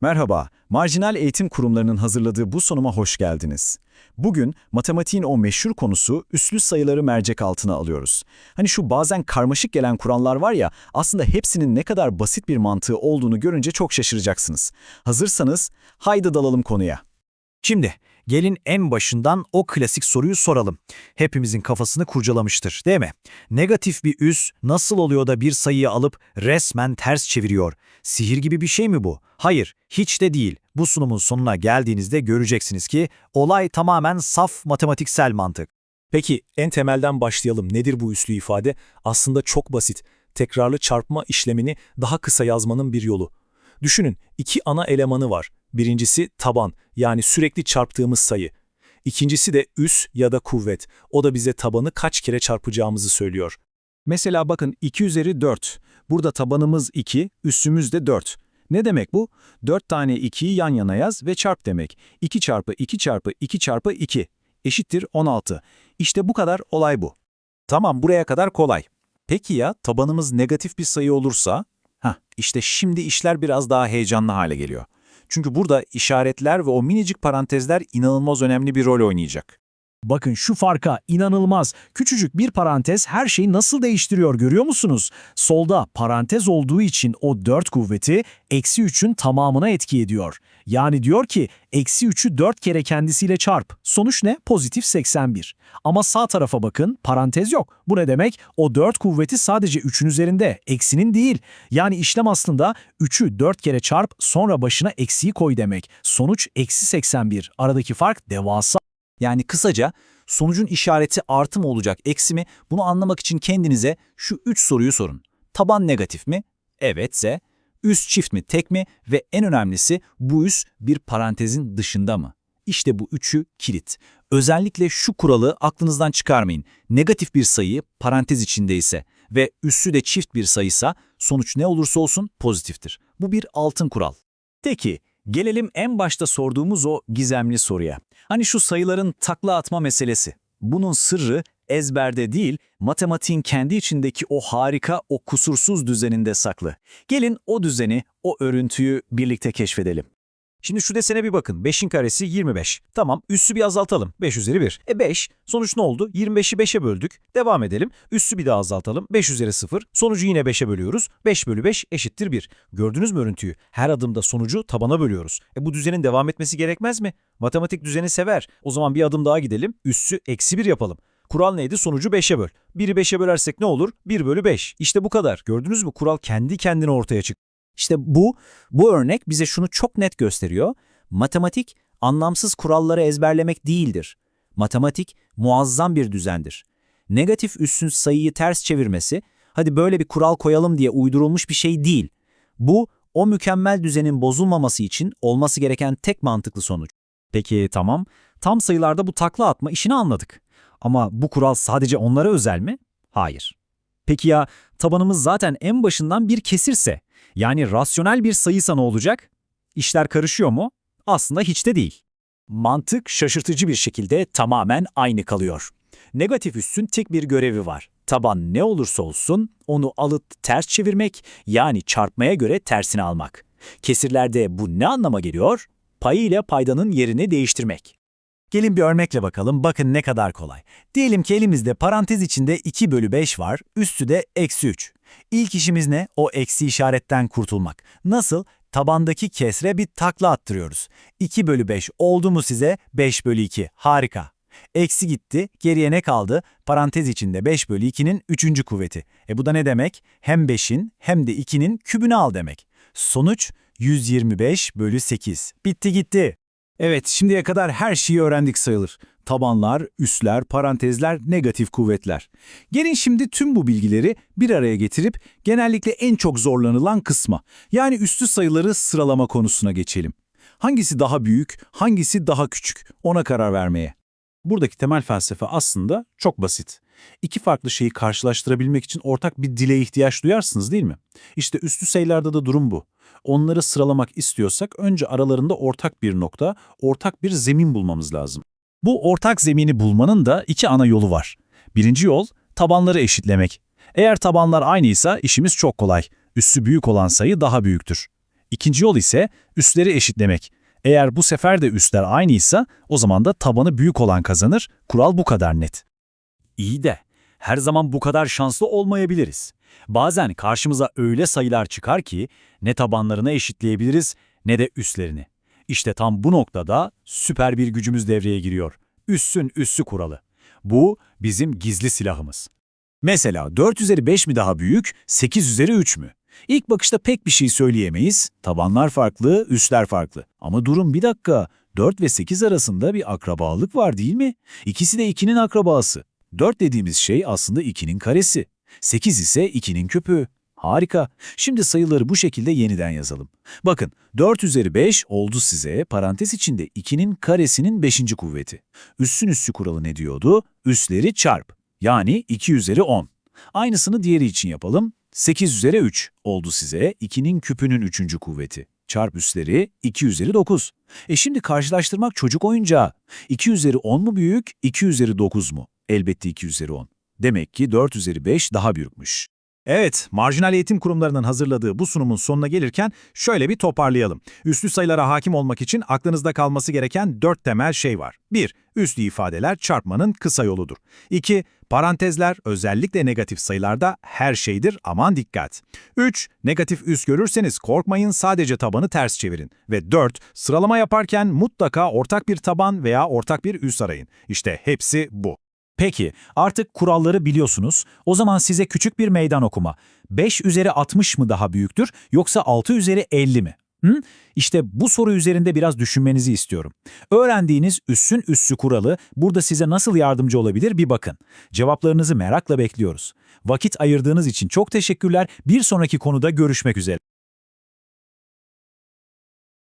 Merhaba, Marjinal Eğitim Kurumlarının hazırladığı bu sunuma hoş geldiniz. Bugün matematiğin o meşhur konusu üslü sayıları mercek altına alıyoruz. Hani şu bazen karmaşık gelen kurallar var ya, aslında hepsinin ne kadar basit bir mantığı olduğunu görünce çok şaşıracaksınız. Hazırsanız, haydi dalalım konuya. Şimdi gelin en başından o klasik soruyu soralım. Hepimizin kafasını kurcalamıştır değil mi? Negatif bir üs nasıl oluyor da bir sayıyı alıp resmen ters çeviriyor? Sihir gibi bir şey mi bu? Hayır, hiç de değil. Bu sunumun sonuna geldiğinizde göreceksiniz ki olay tamamen saf matematiksel mantık. Peki en temelden başlayalım. Nedir bu üslü ifade? Aslında çok basit. Tekrarlı çarpma işlemini daha kısa yazmanın bir yolu. Düşünün, iki ana elemanı var. Birincisi taban, yani sürekli çarptığımız sayı. İkincisi de üs ya da kuvvet. O da bize tabanı kaç kere çarpacağımızı söylüyor. Mesela bakın 2 üzeri 4. Burada tabanımız 2, üssümüz de 4. Ne demek bu? 4 tane 2'yi yan yana yaz ve çarp demek. 2 çarpı 2 çarpı 2 çarpı 2 eşittir 16. İşte bu kadar olay bu. Tamam buraya kadar kolay. Peki ya tabanımız negatif bir sayı olursa? Hah, işte şimdi işler biraz daha heyecanlı hale geliyor. Çünkü burada işaretler ve o minicik parantezler inanılmaz önemli bir rol oynayacak. Bakın şu farka inanılmaz. Küçücük bir parantez her şeyi nasıl değiştiriyor görüyor musunuz? Solda parantez olduğu için o 4 kuvveti eksi 3'ün tamamına etki ediyor. Yani diyor ki eksi 3'ü 4 kere kendisiyle çarp. Sonuç ne? Pozitif 81. Ama sağ tarafa bakın parantez yok. Bu ne demek? O 4 kuvveti sadece 3'ün üzerinde, eksinin değil. Yani işlem aslında 3'ü 4 kere çarp sonra başına eksiyi koy demek. Sonuç eksi 81. Aradaki fark devasa. Yani kısaca sonucun işareti artı mı olacak eksi mi bunu anlamak için kendinize şu üç soruyu sorun. Taban negatif mi? Evetse. Üst çift mi tek mi? Ve en önemlisi bu üs bir parantezin dışında mı? İşte bu üçü kilit. Özellikle şu kuralı aklınızdan çıkarmayın. Negatif bir sayı parantez içindeyse ve üssü de çift bir sayıysa sonuç ne olursa olsun pozitiftir. Bu bir altın kural. Peki, gelelim en başta sorduğumuz o gizemli soruya. Hani şu sayıların takla atma meselesi. Bunun sırrı ezberde değil, matematiğin kendi içindeki o harika, o kusursuz düzeninde saklı. Gelin o düzeni, o örüntüyü birlikte keşfedelim. Şimdi şu desene bir bakın. 5'in karesi 25. Tamam, üssü bir azaltalım. 5 üzeri 1. E 5. Sonuç ne oldu? 25'i 5'e böldük. Devam edelim. Üssü bir daha azaltalım. 5 üzeri 0. Sonucu yine 5'e bölüyoruz. 5 bölü 5 eşittir 1. Gördünüz mü örüntüyü? Her adımda sonucu tabana bölüyoruz. E bu düzenin devam etmesi gerekmez mi? Matematik düzeni sever. O zaman bir adım daha gidelim. Üssü eksi 1 yapalım. Kural neydi? Sonucu 5'e böl. 1'i 5'e bölersek ne olur? 1 bölü 5. İşte bu kadar. Gördünüz mü? Kural kendi kendine ortaya çıktı. İşte bu, bu örnek bize şunu çok net gösteriyor. Matematik, anlamsız kuralları ezberlemek değildir. Matematik, muazzam bir düzendir. Negatif üssün sayıyı ters çevirmesi, hadi böyle bir kural koyalım diye uydurulmuş bir şey değil. Bu, o mükemmel düzenin bozulmaması için olması gereken tek mantıklı sonuç. Peki tamam. Tam sayılarda bu takla atma işini anladık. Ama bu kural sadece onlara özel mi? Hayır. Peki ya tabanımız zaten en başından bir kesirse, yani rasyonel bir sayıysa ne olacak? İşler karışıyor mu? Aslında hiç de değil. Mantık şaşırtıcı bir şekilde tamamen aynı kalıyor. Negatif üssün tek bir görevi var. Taban ne olursa olsun onu alıp ters çevirmek yani çarpmaya göre tersini almak. Kesirlerde bu ne anlama geliyor? Payı ile paydanın yerini değiştirmek. Gelin bir örnekle bakalım bakın ne kadar kolay. Diyelim ki elimizde parantez içinde 2 bölü 5 var, üstü de eksi 3. İlk işimiz ne? O eksi işaretten kurtulmak. Nasıl? Tabandaki kesre bir takla attırıyoruz. 2 bölü 5 oldu mu size? 5 bölü 2. Harika. Eksi gitti, geriye ne kaldı? Parantez içinde 5 bölü 2'nin 3. kuvveti. E bu da ne demek? Hem 5'in hem de 2'nin kübünü al demek. Sonuç 125 bölü 8. Bitti gitti. Evet, şimdiye kadar her şeyi öğrendik sayılır. Tabanlar, üsler, parantezler, negatif kuvvetler. Gelin şimdi tüm bu bilgileri bir araya getirip genellikle en çok zorlanılan kısma, yani üstü sayıları sıralama konusuna geçelim. Hangisi daha büyük, hangisi daha küçük ona karar vermeye. Buradaki temel felsefe aslında çok basit. İki farklı şeyi karşılaştırabilmek için ortak bir dile ihtiyaç duyarsınız değil mi? İşte üstü sayılarda da durum bu. Onları sıralamak istiyorsak önce aralarında ortak bir nokta, ortak bir zemin bulmamız lazım. Bu ortak zemini bulmanın da iki ana yolu var. Birinci yol tabanları eşitlemek. Eğer tabanlar aynıysa işimiz çok kolay. Üssü büyük olan sayı daha büyüktür. İkinci yol ise üstleri eşitlemek. Eğer bu sefer de üstler aynıysa o zaman da tabanı büyük olan kazanır. Kural bu kadar net. İyi de her zaman bu kadar şanslı olmayabiliriz. Bazen karşımıza öyle sayılar çıkar ki ne tabanlarını eşitleyebiliriz ne de üstlerini. İşte tam bu noktada süper bir gücümüz devreye giriyor. Üssün üssü kuralı. Bu bizim gizli silahımız. Mesela 4 üzeri 5 mi daha büyük, 8 üzeri 3 mü? İlk bakışta pek bir şey söyleyemeyiz. Tabanlar farklı, üstler farklı. Ama durun bir dakika. 4 ve 8 arasında bir akrabalık var değil mi? İkisi de 2'nin akrabası. 4 dediğimiz şey aslında 2'nin karesi. 8 ise 2'nin küpü. Harika. Şimdi sayıları bu şekilde yeniden yazalım. Bakın 4 üzeri 5 oldu size parantez içinde 2'nin karesinin 5. kuvveti. Üssün üssü kuralı ne diyordu? Üsleri çarp. Yani 2 üzeri 10. Aynısını diğeri için yapalım. 8 üzeri 3 oldu size 2'nin küpünün 3. kuvveti. Çarp üsleri 2 üzeri 9. E şimdi karşılaştırmak çocuk oyuncağı. 2 üzeri 10 mu büyük, 2 üzeri 9 mu? Elbette 2 üzeri 10. Demek ki 4 üzeri 5 daha büyükmüş. Evet, marjinal eğitim kurumlarının hazırladığı bu sunumun sonuna gelirken şöyle bir toparlayalım. Üslü sayılara hakim olmak için aklınızda kalması gereken dört temel şey var. 1. Üslü ifadeler çarpmanın kısa yoludur. 2. Parantezler özellikle negatif sayılarda her şeydir aman dikkat. 3. Negatif üs görürseniz korkmayın sadece tabanı ters çevirin. Ve 4. Sıralama yaparken mutlaka ortak bir taban veya ortak bir üs arayın. İşte hepsi bu. Peki, artık kuralları biliyorsunuz. O zaman size küçük bir meydan okuma. 5 üzeri 60 mı daha büyüktür yoksa 6 üzeri 50 mi? Hı? İşte bu soru üzerinde biraz düşünmenizi istiyorum. Öğrendiğiniz üssün üssü kuralı burada size nasıl yardımcı olabilir bir bakın. Cevaplarınızı merakla bekliyoruz. Vakit ayırdığınız için çok teşekkürler. Bir sonraki konuda görüşmek üzere.